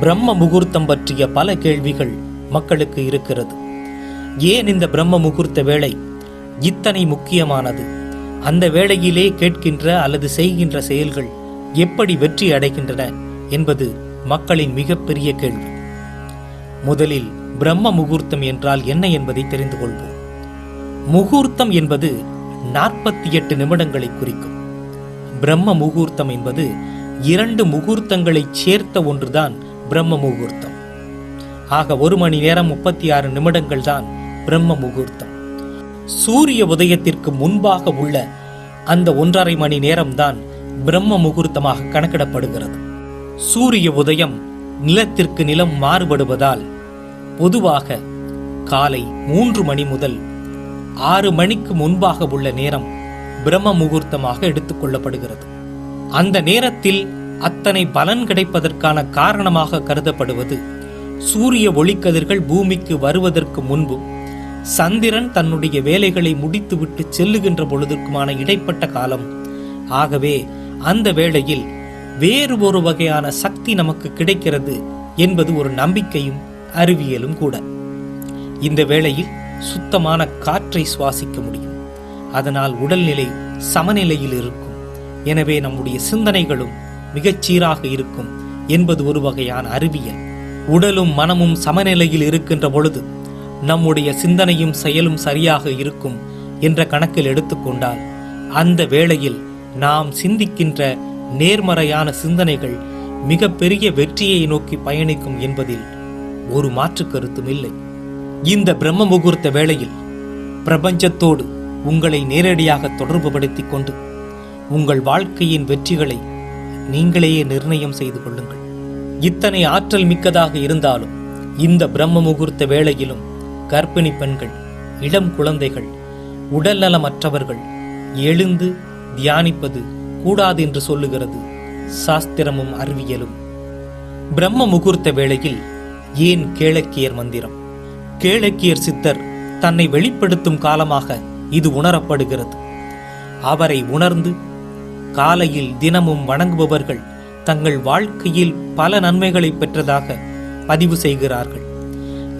பிரம்ம முகூர்த்தம் பற்றிய பல கேள்விகள் மக்களுக்கு இருக்கிறது. ஏன் இந்த பிரம்ம முகூர்த்த வேலை இத்தனை முக்கியமானது? அந்த வேளையிலே கேட்கின்ற அல்லது செய்கின்ற செயல்கள் எப்படி வெற்றி அடைகின்றன என்பது மக்களின் மிகப்பெரிய கேள்வி. முதலில் பிரம்ம முகூர்த்தம் என்றால் என்ன என்பதை தெரிந்து கொள்வோம். முகூர்த்தம் என்பது நாற்பத்தி எட்டு நிமிடங்களை குறிக்கும். பிரம்ம முகூர்த்தம் என்பது இரண்டு முகூர்த்தங்களை சேர்த்த ஒன்றுதான் பிரம்ம முகூர்த்தம் ஆக ஒரு மணி நேரம் முப்பத்தி ஆறு நிமிடங்கள் தான் பிரம்ம முகூர்த்தம் சூரிய உதயத்திற்கு முன்பாக உள்ள அந்த ஒன்றரை மணி நேரம்தான் பிரம்ம முகூர்த்தமாக கணக்கிடப்படுகிறது. சூரிய உதயம் நிலத்திற்கு நிலம் மாறுபடுவதால் பொதுவாக காலை மூன்று மணி முதல் ஆறு மணிக்கு முன்பாக உள்ள நேரம் பிரம்ம முகூர்த்தமாக எடுத்துக்கொள்ளப்படுகிறது அந்த நேரத்தில் அத்தனை பலன் கிடைப்பதற்கான காரணமாக கருதப்படுவது. சூரிய ஒளிக்கதிர்கள் பூமிக்கு வருவதற்கு முன்பும் சந்திரன் தன்னுடைய வேலைகளை முடித்துவிட்டு செல்லுகின்ற பொழுதுக்குமான இடைப்பட்ட காலம். ஆகவே அந்த வேளையில் வேறு ஒரு வகையான சக்தி நமக்கு கிடைக்கிறது என்பது ஒரு நம்பிக்கையும் அறிவியலும் கூட. இந்த வேளையில் சுத்தமான காற்றை சுவாசிக்க முடியும். அதனால் உடல்நிலை சமநிலையில் இருக்கும். எனவே நம்முடைய சிந்தனைகளும் மிகச் சீராக இருக்கும் என்பது ஒரு வகையான அறிவியல். உடலும் மனமும் சமநிலையில் இருக்கின்ற பொழுது நம்முடைய சிந்தனையும் செயலும் சரியாக இருக்கும் என்ற கணக்கில் எடுத்துக்கொண்டால் அந்த வேளையில் நாம் சிந்திக்கின்ற நேர்மறையான சிந்தனைகள் மிகப்பெரிய வெற்றியை நோக்கி பயணிக்கும் என்பதில் ஒரு மாற்று கருத்தும் இல்லை. இந்த பிரம்ம முகூர்த்த வேளையில் பிரபஞ்சத்தோடு உங்களை நேரடியாக தொடர்புபடுத்திக் கொண்டு உங்கள் வாழ்க்கையின் வெற்றிகளை நீங்களையே நிர்ணயம் செய்து கொள்ளுங்கள். இத்தனை ஆற்றல் மிக்கதாக இருந்தாலும் இந்த பிரம்ம முகூர்த்த வேளையிலும் கர்ப்பிணி பெண்கள் இளம் குழந்தைகள் உடல்நலமற்றவர்கள் எழுந்து தியானிப்பது கூடாது என்று சொல்லுகிறது சாஸ்திரமும் அறிவியலும். பிரம்ம முகூர்த்த வேளையில் ஏன் கேளக்கியர் மந்திரம்? கேளக்கியர் சித்தர் தன்னை வெளிப்படுத்தும் காலமாக இது உணரப்படுகிறது. அவரை உணர்ந்து காலையில் தினமும் வணங்குபவர்கள் தங்கள் வாழ்க்கையில் பல நன்மைகளை பெற்றதாக பதிவு செய்கிறார்கள்.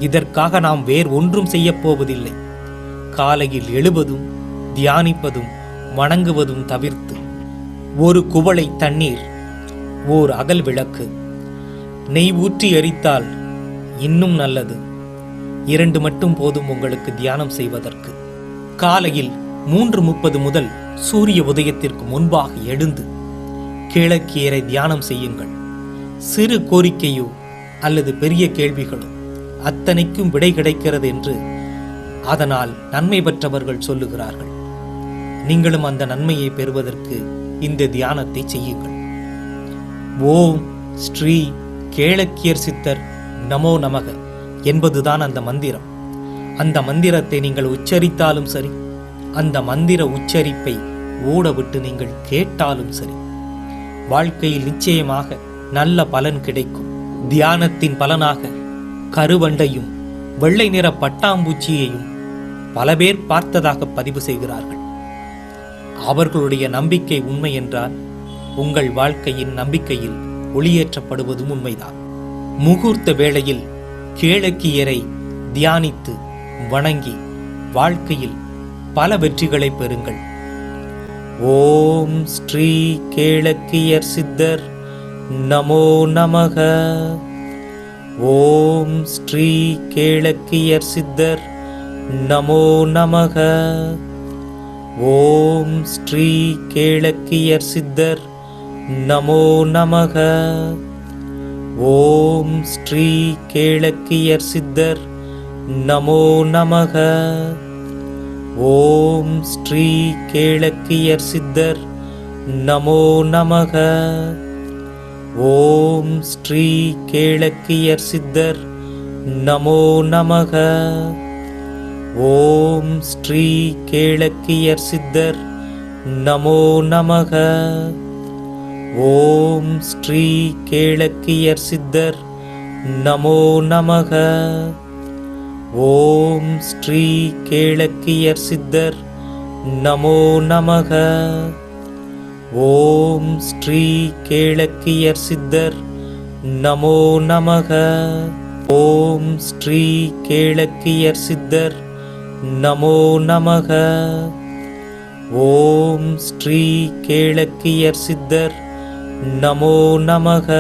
இதற்காக நாம் வேறு ஒன்றும் செய்யப்போவதில்லை காலையில் எழுவதும் தியானிப்பதும் வணங்குவதும் தவிர்த்து ஒரு குவளை தண்ணீர் ஓர் அகல் விளக்கு நெய் ஊற்றி எரித்தால் இன்னும் நல்லது. இரண்டு மட்டும் போதும் உங்களுக்கு தியானம் செய்வதற்கு. காலையில் மூன்று முப்பது முதல் சூரிய உதயத்திற்கு முன்பாக எழுந்து கிழக்கியரை தியானம் செய்யுங்கள். சிறு கோரிக்கையோ அல்லது பெரிய கேள்விகளோ அத்தனைக்கும் விடை கிடைக்கிறது என்று அதனால் நன்மை பெற்றவர்கள் சொல்லுகிறார்கள். நீங்களும் அந்த நன்மையை பெறுவதற்கு இந்த தியானத்தை செய்யுங்கள். ஓம் ஸ்ரீ கேளக்கியர் சித்தர் நமோ நமக என்பதுதான் அந்த மந்திரம். அந்த மந்திரத்தை நீங்கள் உச்சரித்தாலும் சரி அந்த மந்திர உச்சரிப்பை ஓடவிட்டு நீங்கள் கேட்டாலும் சரி. வாழ்க்கையில் நிச்சயமாக நல்ல பலன் கிடைக்கும். தியானத்தின் பலனாக கருவண்டையும் வெள்ளை நிற பட்டாம்பூச்சியையும் பல பேர் பார்த்ததாக பதிவு செய்கிறார்கள். அவர்களுடைய நம்பிக்கை உண்மை என்றால் உங்கள் வாழ்க்கையின் நம்பிக்கையில் ஒளியேற்றப்படுவதும் உண்மைதான். முகூர்த்த வேளையில் கேளக்கியரை தியானித்து வணங்கி வாழ்க்கையில் பல வெற்றிகளை பெறுங்கள். ஓம் ஸ்ரீ கேளக்கியர் சித்தர் நமோ நமக. ஓம் ஸ்ரீ கேளக்கியர் சித்தர் நமோ நமக. ஓம் ஸ்ரீ கேளக்கியர் சித்தர் நமோ நமக. ஓம் ஸ்ரீ கேளக்கியர் சித்தர் நமோ நமக. ஓம் ஸ்ரீ கேளக்கியர் சித்தர் நமோ நமக. ஓம் ஸ்ரீ கேளக்கியர் சித்தர் நமோ நமக. ஓம் ஸ்ரீ கேளக்கியர் சித்தர் நமோ நமக. ஓம் ஸ்ரீ கேளக்கியர் சித்தர் நமோ நமக. ஓம் ஸ்ரீ கேளக்கியர் சித்தர் நமோ நமக. ஓம் ஸ்ரீ கேளக்கியர் சித்தர் நமோ நமக. ஓம் ஸ்ரீ கேளக்கியர் சித்தர் நமோ நமக. ஓம் ஸ்ரீ கேளக்கியர் சித்தர் நமோ நமக.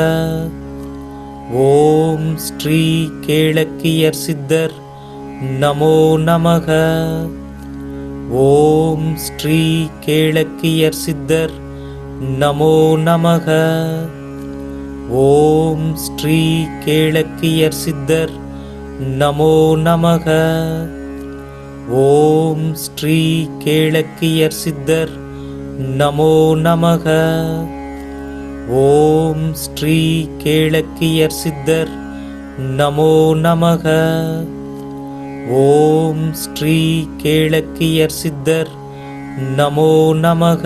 ஓம் ஸ்ரீ கேளக்கியர் சித்தர் நமோ நமக. ஓம் ஸ்ரீ கேளக்கியர் சித்தர். நமோ நமக. ஓம் ஸ்ரீ கேளக்கியர் சித்தர். நமோ நமக. ஓம் ஸ்ரீ கேளக்கியர் சித்தர். நமோ நமக. ஓம் ஸ்ரீ கேளக்கியர் சித்தர். நமோ நமக. ஓம் ஸ்ரீ கேளக்கியர் சித்தர். நமோ நமக.